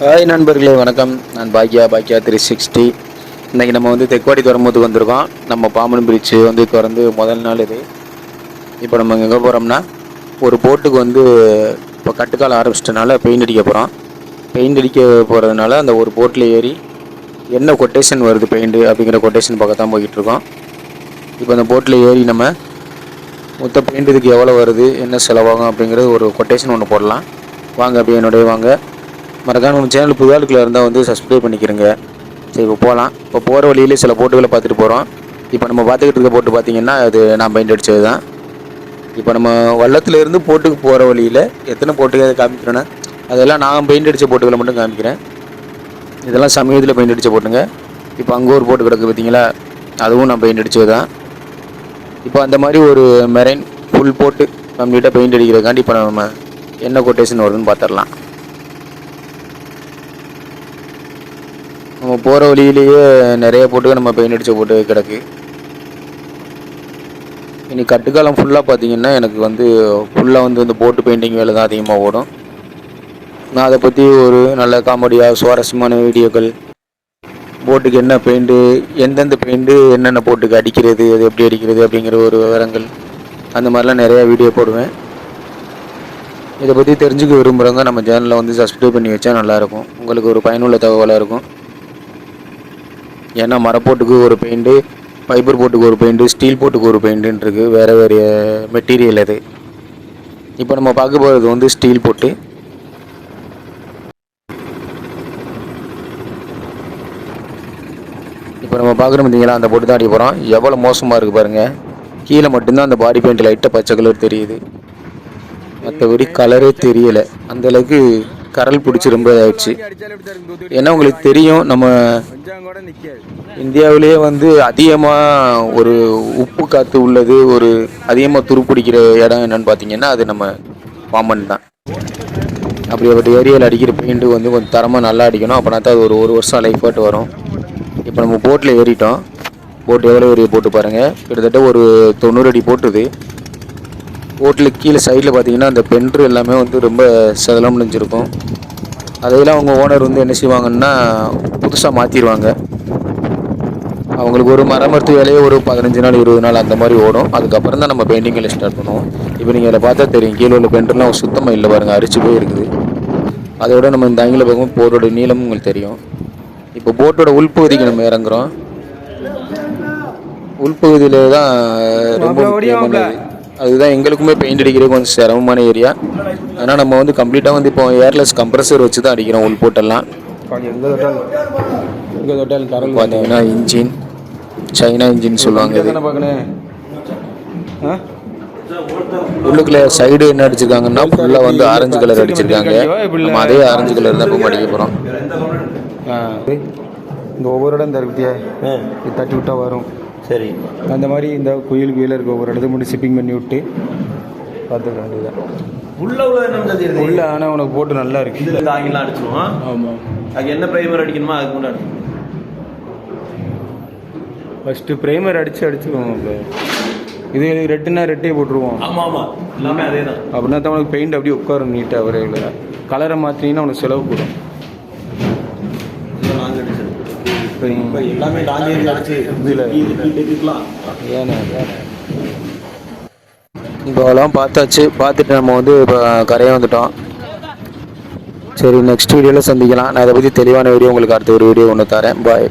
Hi நண்பர்களே வணக்கம். நான் பாக்கியா பாக்கியா த்ரீ சிக்ஸ்டி இன்றைக்கி நம்ம வந்து தெக்குவாடி துறம்போது வந்திருக்கோம். நம்ம பாம்பன் பிரிட்ஜு வந்து திறந்து முதல் நாள் இது. இப்போ நம்ம எங்கே போகிறோம்னா ஒரு போட்டுக்கு வந்து இப்போ கட்டுக்கால ஆரம்பிச்சிட்டனால பெயிண்ட் அடிக்க போகிறோம் பெயிண்ட் அடிக்க போகிறதுனால அந்த ஒரு போட்டில் ஏறி என்ன கொட்டேஷன் வருது பெயிண்ட்டு அப்படிங்கிற கொட்டேஷன் பக்கம் தான் இப்போ அந்த போட்டில் ஏறி நம்ம மொத்த பெயிண்ட் இதுக்கு எவ்வளோ வருது என்ன செலவாகும் அப்படிங்கிறது ஒரு கொட்டேஷன் ஒன்று போடலாம். வாங்க அப்படியே என்னுடைய வாங்க. மறக்காம நம்ம சேனல் புதாளுக்குள்ள இருந்தால் வந்து சப்ஸ்கிரைப் பண்ணிக்கிறங்க. சரி இப்போ போகலாம் இப்போ போகிற வழியிலே சில போட்டுகளை பார்த்துட்டு போகிறோம் இப்போ நம்ம பார்த்துக்கிட்டு இருக்க போட்டு பார்த்திங்கன்னா அது நான் பெயிண்ட் அடித்தது தான் இப்போ நம்ம வள்ளத்துலேருந்து போட்டுக்கு போகிற வழியில் எத்தனை போட்டுகள் காமிக்கிறேன்னா அதெல்லாம் நான் பெயிண்ட் அடித்த போட்டுகளை மட்டும் காமிக்கிறேன். இதெல்லாம் சமயத்தில் பெயிண்ட் அடித்த போட்டுங்க. இப்போ அங்கே ஒரு போட்டு கிடக்கு பார்த்தீங்களா? அதுவும் நான் பெயிண்ட் அடித்தது தான் இப்போ அந்த மாதிரி ஒரு மெரைன் ஃபுல் போட்டு கம்ப்ளீட்டாக பெயிண்ட் அடிக்கிறதுக்காண்டி இப்போ நம்ம என்ன கொட்டேஷன் வருதுன்னு பார்த்துடலாம். நம்ம போகிற வழியிலேயே நிறைய போட்டு நம்ம பெயிண்ட் அடிச்ச போட்டு கிடக்கு. இனி கட்டுக்காலம் ஃபுல்லாக பார்த்தீங்கன்னா எனக்கு வந்து ஃபுல்லாக வந்து இந்த போட்டு பெயிண்டிங் வேலை தான் அதிகமாக ஓடும். நான் அதை பற்றி ஒரு நல்ல காமெடியாக சுவாரஸ்யமான வீடியோக்கள் போட்டுக்கு என்ன பெயிண்ட்டு எந்தெந்த பெயிண்ட்டு என்னென்ன போட்டுக்கு அடிக்கிறது அது எப்படி அடிக்கிறது அப்படிங்கிற ஒரு விவரங்கள் அந்த மாதிரிலாம் நிறையா வீடியோ போடுவேன். இதை பற்றி தெரிஞ்சுக்க விரும்புகிறவங்க நம்ம சேனலில் வந்து சப்ஸ்கிரைப் பண்ணி வச்சா நல்லாயிருக்கும் உங்களுக்கு ஒரு பயனுள்ள தகவலாக இருக்கும். ஏன்னா மரப்போட்டுக்கு ஒரு பெயிண்ட்டு ஃபைபர் போட்டுக்கு ஒரு பெயிண்ட்டு ஸ்டீல் போட்டுக்கு ஒரு பெயிண்ட்டுன்னு இருக்குது வேறு வேறு மெட்டீரியல் அது. இப்போ நம்ம பார்க்க போகிறது வந்து ஸ்டீல் போட்டு. இப்போ நம்ம பார்க்குறோம் பார்த்தீங்களா அந்த போட்டு தான் அடிக்க போகிறோம் எவ்வளோ மோசமாக இருக்குது பாருங்கள் கீழே மட்டும்தான் அந்த பாடி பெயிண்ட் லைட்டாக பச்சை கலர் தெரியுது. மற்றபடி கலரே தெரியலை. அந்தளவுக்கு கரல் பிடிச்சி ரொம்ப இதாகிடுச்சு ஏன்னா உங்களுக்கு தெரியும் நம்ம இந்தியாவிலேயே வந்து அதிகமாக ஒரு உப்பு காற்று உள்ளது ஒரு அதிகமாக துருப்பிடிக்கிற இடம் என்னன்னு பார்த்தீங்கன்னா அது நம்ம பாம்பன் தான். அப்படிப்பட்ட ஏரியாவில் அடிக்கிற பெயிண்ட்டு வந்து கொஞ்சம் தரமாக நல்லா அடிக்கணும். அப்படின்னா தான் அது ஒரு ஒரு வருஷம் லைஃப் பாட்டு வரும். இப்போ நம்ம போட்டில் ஏறிட்டோம். போட்டு எவ்வளோ ஏறி போட்டு பாருங்கள் கிட்டத்தட்ட ஒரு தொண்ணூறு அடி போட்டுது. போட்டில் கீழே சைடில் பார்த்தீங்கன்னா அந்த பென்ட்ரு எல்லாமே வந்து ரொம்ப சதலம் முடிஞ்சிருக்கும் அதையெல்லாம் அவங்க ஓனர் வந்து என்ன செய்வாங்கன்னா புதுசாக மாற்றிடுவாங்க அவங்களுக்கு ஒரு மரமருத்து வேலையே ஒரு பதினஞ்சு நாள் இருபது நாள் அந்த மாதிரி ஓடும். அதுக்கப்புறம் தான் நம்ம பெயிண்டிங் வேலை ஸ்டார்ட் பண்ணுவோம். இப்போ நீங்கள் அதை பார்த்தா தெரியும். கீழே உள்ள பென்ட்ருலாம் சுத்தமாக இல்லை பாருங்கள் அரிச்சு போய் இருக்குது. அதோட நம்ம இந்த ஆங்கில பக்கம் போட்டோட நீளமும் உங்களுக்கு தெரியும். இப்போ போட்டோட உள்பகுதிக்கு நம்ம இறங்குறோம். உள்பகுதியில் தான் ரொம்ப முக்கியமானது. அதுதான் எங்களுக்குமே பெயிண்ட் அடிக்கிறது கொஞ்சம் சிரமமான ஏரியா ஆனால் நம்ம வந்து கம்ப்ளீட்டாக வந்து இப்போ ஏர்லெஸ் கம்ப்ரஸர் வச்சு தான் அடிக்கிறோம் உள் போட்டெல்லாம். எங்கே தொட்டாலும் எங்கே தொட்டாலும் கரல் பார்த்தீங்கன்னா இன்ஜின் சைனா இன்ஜின் சொல்லுவாங்க உள்ளுக்குள்ள சைடு என்ன அடிச்சிருக்காங்கன்னா ஃபுல்லாக வந்து ஆரஞ்சு கலர் அடிச்சிருக்காங்க. நம்ம அதே ஆரஞ்சு கலர் தான் இப்போ அடிக்க போகிறோம் இந்த ஒவ்வொரு இடம் இந்த தட்டி விட்டா வரும். சரி. அந்த மாதிரி இந்த குயில் குயில இருக்க ஒவ்வொரு இடத்துக்கு மட்டும் ஷிப்பிங் பண்ணி விட்டு பார்த்துக்க வேண்டியதான் உள்ள உள்ள உள்ள ஆனால் உனக்கு போட்டு நல்லா இருக்கு. இதுல தாங்கிலாம் அடிச்சிருவோம்? ஆமாம் அதுக்கு என்ன பிரைமர் அடிக்கணுமோ அதுக்கு முன்னாடி அடிக்கணும் ஃபஸ்ட்டு ப்ரைமர் அடித்து அடிச்சுக்குவோம் இப்போ இது ரெட்டுனா ரெட்டே போட்டுருவோம். ஆமா ஆமா. எல்லாமே அதே தான் அப்படின்னா தான் உனக்கு பெயிண்ட் அப்படியே உட்காரும் நீட்டாக ஒரே இல்லை கலரை மாற்றினீங்கன்னா உனக்கு செலவு கூடும். இப்போ எல்லாமே நாங்க அடிச்சு இதுல- இதுக்கலாம் ஏன்னா இப்போ அதெல்லாம் பார்த்தாச்சு. பார்த்துட்டு நம்ம வந்து இப்போ கரையை வந்துட்டோம். சரி நெக்ஸ்ட் வீடியோவில் சந்திக்கலாம். நான் இதை பற்றி தெளிவான வீடியோ உங்களுக்கு அடுத்த ஒரு வீடியோ ஒன்று தரேன். பாய்